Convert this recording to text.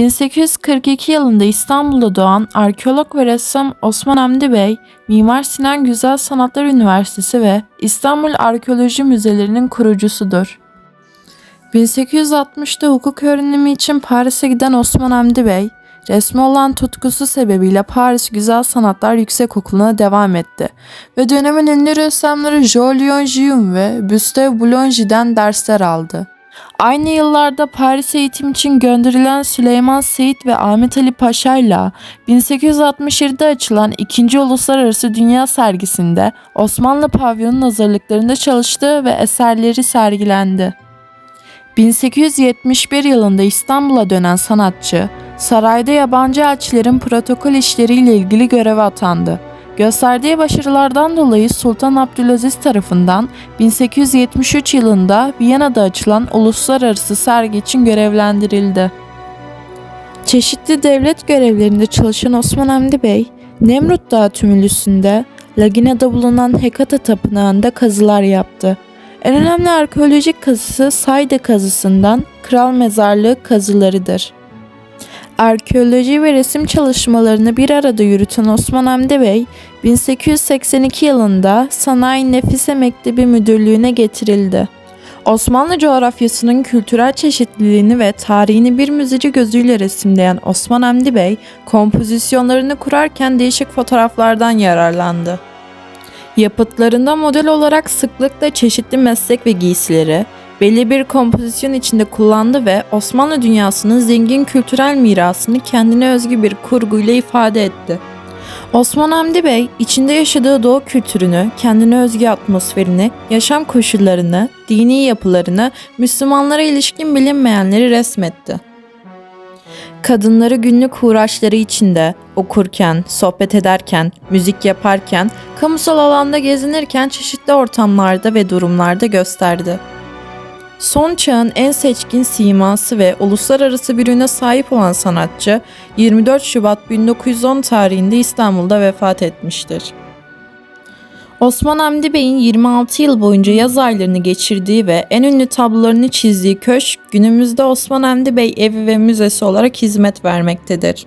1842 yılında İstanbul'da doğan arkeolog ve ressam Osman Hamdi Bey, Mimar Sinan Güzel Sanatlar Üniversitesi ve İstanbul Arkeoloji Müzelerinin kurucusudur. 1860'da hukuk öğrenimi için Paris'e giden Osman Hamdi Bey, resme olan tutkusu sebebiyle Paris Güzel Sanatlar Yüksekokulu'na devam etti ve dönemin ünlü ressamları Jolyon Guillaume ve Gustave Boulongy'den dersler aldı. Aynı yıllarda Paris eğitim için gönderilen Süleyman Seyit ve Ahmet Ali Paşa ile 1867'de açılan 2. Uluslararası Dünya Sergisi'nde Osmanlı pavyonun hazırlıklarında çalıştı ve eserleri sergilendi. 1871 yılında İstanbul'a dönen sanatçı, sarayda yabancı elçilerin protokol işleriyle ilgili göreve atandı. Gösterdiği başarılardan dolayı Sultan Abdülaziz tarafından 1873 yılında Viyana'da açılan uluslararası sergi için görevlendirildi. Çeşitli devlet görevlerinde çalışan Osman Hamdi Bey, Nemrut Dağı tümülüsünde Lagina'da bulunan Hekata Tapınağı'nda kazılar yaptı. En önemli arkeolojik kazısı Sayda kazısından Kral Mezarlığı kazılarıdır. Arkeoloji ve resim çalışmalarını bir arada yürüten Osman Hamdi Bey, 1882 yılında Sanayi Nefise Mektebi Müdürlüğü'ne getirildi. Osmanlı coğrafyasının kültürel çeşitliliğini ve tarihini bir müzeci gözüyle resimleyen Osman Hamdi Bey, kompozisyonlarını kurarken değişik fotoğraflardan yararlandı. Yapıtlarında model olarak sıklıkla çeşitli meslek ve giysileri, belli bir kompozisyon içinde kullandı ve Osmanlı dünyasının zengin kültürel mirasını kendine özgü bir kurguyla ifade etti. Osman Hamdi Bey, içinde yaşadığı doğu kültürünü, kendine özgü atmosferini, yaşam koşullarını, dini yapılarını, Müslümanlara ilişkin bilinmeyenleri resmetti. Kadınları günlük uğraşları içinde, okurken, sohbet ederken, müzik yaparken, kamusal alanda gezinirken çeşitli ortamlarda ve durumlarda gösterdi. Son çağın en seçkin siması ve uluslararası bir üne sahip olan sanatçı 24 Şubat 1910 tarihinde İstanbul'da vefat etmiştir. Osman Hamdi Bey'in 26 yıl boyunca yaz aylarını geçirdiği ve en ünlü tablolarını çizdiği köşk günümüzde Osman Hamdi Bey evi ve müzesi olarak hizmet vermektedir.